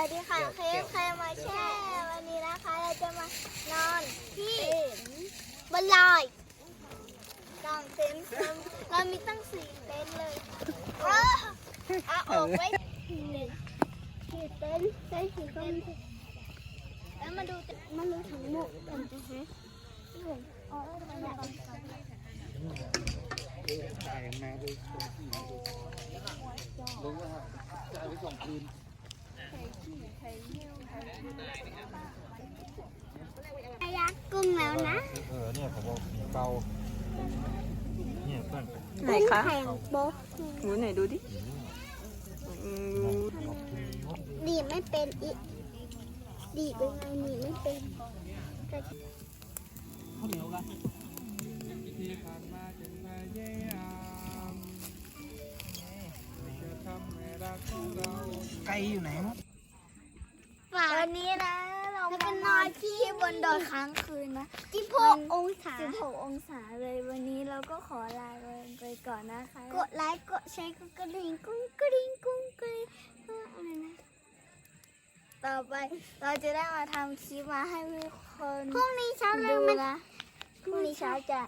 ค่ะเคฟใครมาแช่วันนี้นะคะเราจะมานอนที่บนลอยกางเต็นท์เรามีตั้งสี่เต็นท์เลยเอาเอาออกไว้หนึ่งสี่เต็นท์เต็นท์สี่เต็นท์แล้วมาดูมาดูถังหมกกันนะคะนี่ผมเอาไว้ทำไมก่อนถ่ายมาดูรู้ว่าจะเอาไปส่งคืนอา ยักกุ้งแล้วนะ เออเนี่ยผมบอกเกาเนี่ยเพื่อนไหนคะแข่งโบ๊ะหนูไหนดูดิอืมดีดไม่เป็นอีกดีดเป็นไงหนีไม่เป็นไกลอยู่ไหนมั้ง วันนี้นะ เราจะนอนที่บนดอยค้างคืนนะที่พกองศา16องศาเลยวันนี้เราก็ขอลาไปก่อนนะคะ กดไลค์กดแชร์กดกระดิ่งกุ้งกระดิ่งกุ้งกระดิ่งอะไรนะต่อไปเราจะได้มาทำคลิปมาให้ทุกคนพรุ่งนี้เช้าดูนะพรุ่งนี้เช้าจะ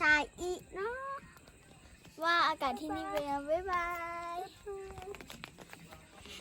ถ่ายอีกเนาะว่าอากาศที่นี่เป็นยังไงบ๊ายบาย